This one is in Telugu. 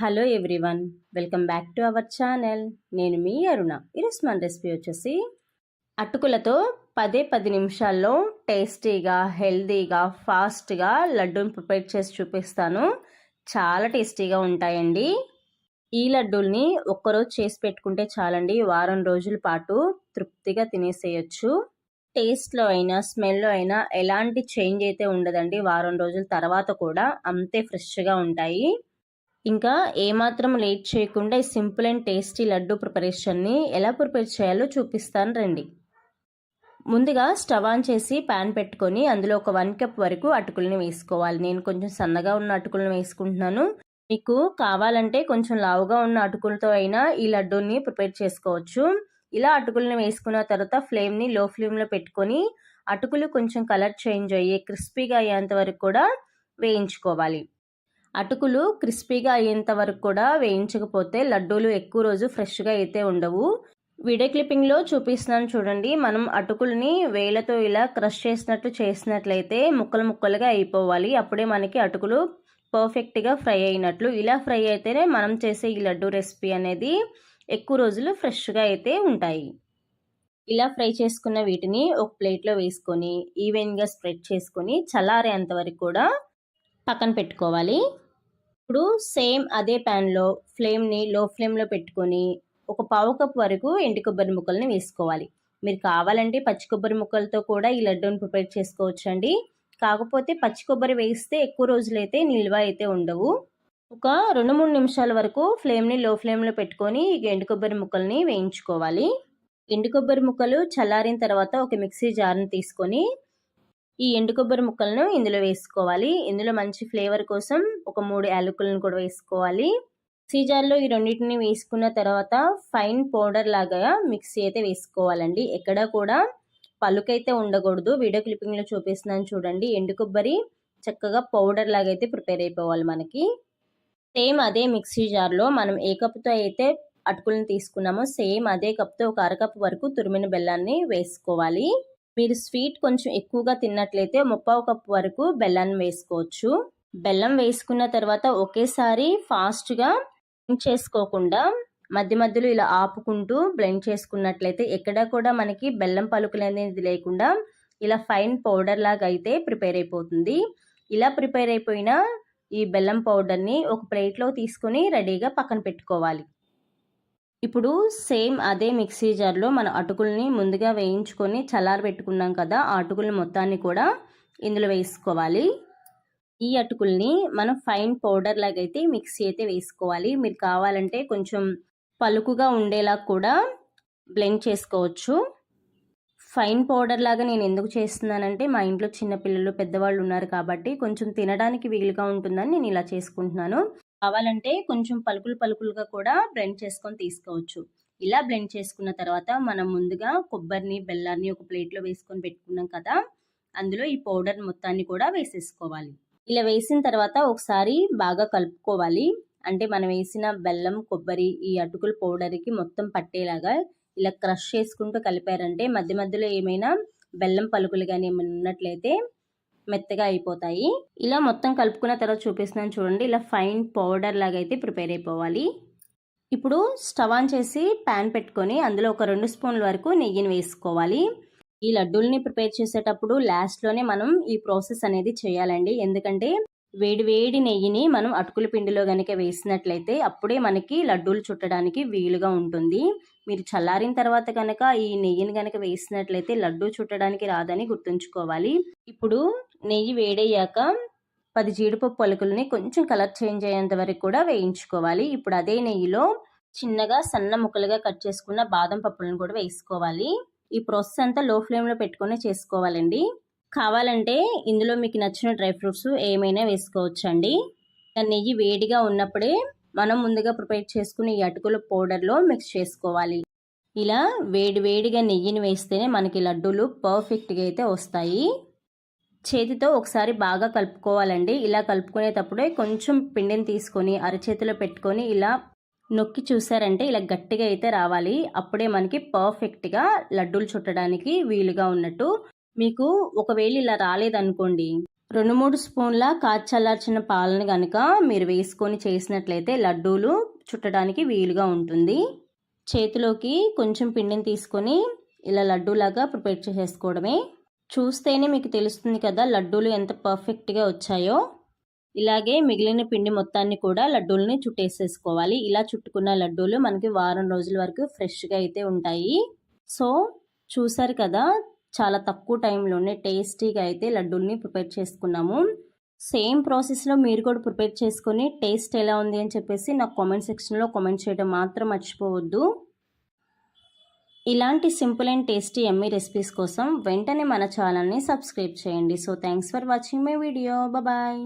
Hello everyone welcome back to our channel నేను మీ అరుణ. ఈరోజు మన రెసిపీ వచ్చేసి అటుకులతో పదే పది నిమిషాల్లో టేస్టీగా హెల్తీగా ఫాస్ట్గా లడ్డూని ప్రిపేర్ చేసి చూపిస్తాను. చాలా టేస్టీగా ఉంటాయండి. ఈ లడ్డూల్ని ఒక్కరోజు చేసి పెట్టుకుంటే చాలండి. వారం రోజుల పాటు తృప్తిగా తినేసేయచ్చు. టేస్ట్లో అయినా స్మెల్లో అయినా ఎలాంటి చేంజ్ అయితే ఉండదండి. వారం రోజుల తర్వాత కూడా అంతే ఫ్రెష్గా ఉంటాయి. ఇంకా ఏమాత్రం లేట్ చేయకుండా ఈ సింపుల్ అండ్ టేస్టీ లడ్డు ప్రిపరేషన్ని ఎలా ప్రిపేర్ చేయాలో చూపిస్తాను రండి. ముందుగా స్టవ్ ఆన్ చేసి ప్యాన్ పెట్టుకొని అందులో ఒక వన్ కప్ వరకు అటుకుల్ని వేసుకోవాలి. నేను కొంచెం సన్నగా ఉన్న అటుకులను వేసుకుంటున్నాను. మీకు కావాలంటే కొంచెం లావుగా ఉన్న అటుకులతో అయినా ఈ లడ్డూని ప్రిపేర్ చేసుకోవచ్చు. ఇలా అటుకులను వేసుకున్న తర్వాత ఫ్లేమ్ని లో ఫ్లేమ్లో పెట్టుకొని అటుకులు కొంచెం కలర్ చేంజ్ అయ్యి క్రిస్పీగా అయ్యేంత వరకు కూడా వేయించుకోవాలి. అటుకులు క్రిస్పీగా అయ్యేంత వరకు కూడా వేయించకపోతే లడ్డూలు ఎక్కువ రోజు ఫ్రెష్గా అయితే ఉండవు. వీడియో క్లిప్పింగ్లో చూపిస్తున్నాను చూడండి. మనం అటుకుల్ని వేలతో ఇలా క్రష్ చేసినట్లు చేసినట్లయితే ముక్కలు ముక్కలుగా అయిపోవాలి. అప్పుడే మనకి అటుకులు పర్ఫెక్ట్గా ఫ్రై అయినట్లు. ఇలా ఫ్రై అయితేనే మనం చేసే ఈ లడ్డు రెసిపీ అనేది ఎక్కువ రోజులు ఫ్రెష్గా అయితే ఉంటాయి. ఇలా ఫ్రై చేసుకున్న వీటిని ఒక ప్లేట్లో వేసుకొని ఈవెన్గా స్ప్రెడ్ చేసుకొని చల్లారేంత వరకు కూడా పక్కన పెట్టుకోవాలి. ఇప్పుడు సేమ్ అదే ప్యాన్లో ఫ్లేమ్ని లో ఫ్లేమ్లో పెట్టుకొని ఒక పావు కప్ వరకు ఎండు కొబ్బరి ముక్కల్ని వేసుకోవాలి. మీరు కావాలంటే పచ్చి కొబ్బరి ముక్కలతో కూడా ఈ లడ్డూని ప్రిపేర్ చేసుకోవచ్చు అండి కాకపోతే పచ్చి కొబ్బరి వేస్తే ఎక్కువ రోజులైతే నిల్వ అయితే ఉండవు. ఒక రెండు మూడు నిమిషాల వరకు ఫ్లేమ్ని లో ఫ్లేమ్లో పెట్టుకొని ఎండు కొబ్బరి ముక్కల్ని వేయించుకోవాలి. ఎండు కొబ్బరి ముక్కలు చల్లారిన తర్వాత ఒక మిక్సీ జార్ని తీసుకొని ఈ ఎండు కొబ్బరి ముక్కలను ఇందులో వేసుకోవాలి. ఇందులో మంచి ఫ్లేవర్ కోసం ఒక మూడు యాలకులను కూడా వేసుకోవాలి. సీజార్లో ఈ రెండింటిని వేసుకున్న తర్వాత ఫైన్ పౌడర్ లాగా మిక్సీ అయితే వేసుకోవాలండి. ఎక్కడ కూడా పలుకైతే ఉండకూడదు. వీడియో క్లిప్పింగ్లో చూపిస్తున్నాను చూడండి. ఎండు కొబ్బరి చక్కగా పౌడర్ లాగా అయితే ప్రిపేర్ అయిపోవాలి మనకి. సేమ్ అదే మిక్సీ జార్లో మనం ఏ కప్తో అయితే అటుకులను తీసుకున్నామో సేమ్ అదే కప్తో ఒక అరకప్ వరకు తురిమిన బెల్లాన్ని వేసుకోవాలి. మీరు స్వీట్ కొంచెం ఎక్కువగా తిన్నట్లయితే ముప్పావు కప్పు వరకు బెల్లాన్ని వేసుకోవచ్చు. బెల్లం వేసుకున్న తర్వాత ఒకేసారి ఫాస్ట్గా చేసుకోకుండా మధ్య మధ్యలో ఇలా ఆపుకుంటూ బ్లెండ్ చేసుకున్నట్లయితే ఎక్కడ కూడా మనకి బెల్లం పలుకులు అనేది లేకుండా ఇలా ఫైన్ పౌడర్ లాగా అయితే ప్రిపేర్ అయిపోతుంది. ఇలా ప్రిపేర్ అయిపోయిన ఈ బెల్లం పౌడర్ని ఒక ప్లేట్లో తీసుకొని రెడీగా పక్కన పెట్టుకోవాలి. ఇప్పుడు సేమ్ అదే మిక్సీ జార్లో మన అటుకుల్ని ముందుగా వేయించుకొని చల్లారి పెట్టుకున్నాం కదా ఆ అటుకుల్ని మొత్తాన్ని కూడా ఇందులో వేసుకోవాలి. ఈ అటుకుల్ని మనం ఫైన్ పౌడర్ లాగైతే మిక్సీ అయితే వేసుకోవాలి. మీరు కావాలంటే కొంచెం పలుకుగా ఉండేలా కూడా బ్లెండ్ చేసుకోవచ్చు. ఫైన్ పౌడర్ లాగా నేను ఎందుకు చేస్తున్నానంటే మా ఇంట్లో చిన్నపిల్లలు పెద్దవాళ్ళు ఉన్నారు కాబట్టి కొంచెం తినడానికి వీలుగా ఉంటుందని నేను ఇలా చేసుకుంటున్నాను. కావాలంటే కొంచెం పలుకులు పలుకులుగా కూడా బ్లెండ్ చేసుకొని తీసుకోవచ్చు. ఇలా బ్లెండ్ చేసుకున్న తర్వాత మనం ముందుగా కొబ్బరిని బెల్లాన్ని ఒక ప్లేట్లో వేసుకొని పెట్టుకున్నాం కదా అందులో ఈ పౌడర్ మొత్తాన్ని కూడా వేసేసుకోవాలి. ఇలా వేసిన తర్వాత ఒకసారి బాగా కలుపుకోవాలి. అంటే మనం వేసిన బెల్లం కొబ్బరి ఈ అటుకుల పౌడర్కి మొత్తం పట్టేలాగా ఇలా క్రష్ చేసుకుంటూ కలిపారంటే మధ్య మధ్యలో ఏమైనా బెల్లం పలుకులు కానీ ఏమైనా ఉన్నట్లయితే మెత్తగా అయిపోతాయి. ఇలా మొత్తం కలుపుకున్న తర్వాత చూపిస్తున్నాను చూడండి. ఇలా ఫైన్ పౌడర్ లాగా అయితే ప్రిపేర్ అయిపోవాలి. ఇప్పుడు స్టవ్ ఆన్ చేసి ప్యాన్ పెట్టుకొని అందులో ఒక రెండు స్పూన్ల వరకు నెయ్యిని వేసుకోవాలి. ఈ లడ్డూల్ని ప్రిపేర్ చేసేటప్పుడు లాస్ట్లోనే మనం ఈ ప్రాసెస్ అనేది చేయాలండి. ఎందుకంటే వేడివేడి నెయ్యిని మనం అటుకుల పిండిలో కనుక వేసినట్లయితే అప్పుడే మనకి లడ్డూలు చుట్టడానికి వీలుగా ఉంటుంది. మీరు చల్లారిన తర్వాత కనుక ఈ నెయ్యిని కనుక వేసినట్లయితే లడ్డూ చుట్టడానికి రాదని గుర్తుంచుకోవాలి. ఇప్పుడు నెయ్యి వేడయ్యాక పది జీడిపప్పు పలుకుల్ని కొంచెం కలర్ చేంజ్ అయ్యేంత వరకు కూడా వేయించుకోవాలి. ఇప్పుడు అదే నెయ్యిలో చిన్నగా సన్న ముక్కలుగా కట్ చేసుకున్న బాదం పప్పులను కూడా వేసుకోవాలి. ఈ ప్రాసెస్ అంతా లో ఫ్లేమ్లో పెట్టుకొని చేసుకోవాలండి. కావాలంటే ఇందులో మీకు నచ్చిన డ్రై ఫ్రూట్స్ ఏమైనా వేసుకోవచ్చండి. నెయ్యి వేడిగా ఉన్నప్పుడే మనం ముందుగా ప్రిపేర్ చేసుకుని ఈ అటుకుల పౌడర్లో మిక్స్ చేసుకోవాలి. ఇలా వేడి వేడిగా నెయ్యిని వేస్తేనే మనకి లడ్డూలు పర్ఫెక్ట్గా అయితే వస్తాయి. చేతితో ఒకసారి బాగా కలుపుకోవాలండి. ఇలా కలుపుకునేటప్పుడే కొంచెం పిండిని తీసుకొని అరచేతిలో పెట్టుకొని ఇలా నొక్కి చూసారంటే ఇలా గట్టిగా అయితే రావాలి. అప్పుడే మనకి పర్ఫెక్ట్గా లడ్డూలు చుట్టడానికి వీలుగా ఉన్నట్టు మీకు ఒకవేళ ఇలా రాలేదనుకోండి రెండు మూడు స్పూన్ల కాచల్లార్చిన పాలను కనుక మీరు వేసుకొని చేసినట్లయితే లడ్డూలు చుట్టడానికి వీలుగా ఉంటుంది. చేతిలోకి కొంచెం పిండిని తీసుకొని ఇలా లడ్డూలాగా ప్రిపేర్ చేసేసుకోవడమే. చూస్తేనే మీకు తెలుస్తుంది కదా లడ్డూలు ఎంత పర్ఫెక్ట్గా వచ్చాయో. ఇలాగే మిగిలిన పిండి మొత్తాన్ని కూడా లడ్డూలని చుట్టేసేసుకోవాలి. ఇలా చుట్టుకున్న లడ్డూలు మనకి వారం రోజుల వరకు ఫ్రెష్గా అయితే ఉంటాయి. సో చూసారు కదా చాలా తక్కువ టైంలోనే టేస్టీగా అయితే లడ్డూల్ని ప్రిపేర్ చేసుకున్నాము. సేమ్ ప్రాసెస్లో మీరు కూడా ప్రిపేర్ చేసుకొని టేస్ట్ ఎలా ఉంది అని చెప్పేసి నాకు కామెంట్ సెక్షన్లో కామెంట్ చేయడం మాత్రం మర్చిపోవద్దు. ఇలాంటి simple and tasty yummy recipes కోసం వెంటనే మన ఛానల్ని సబ్స్క్రైబ్ చేయండి. So thanks for watching my video. Bye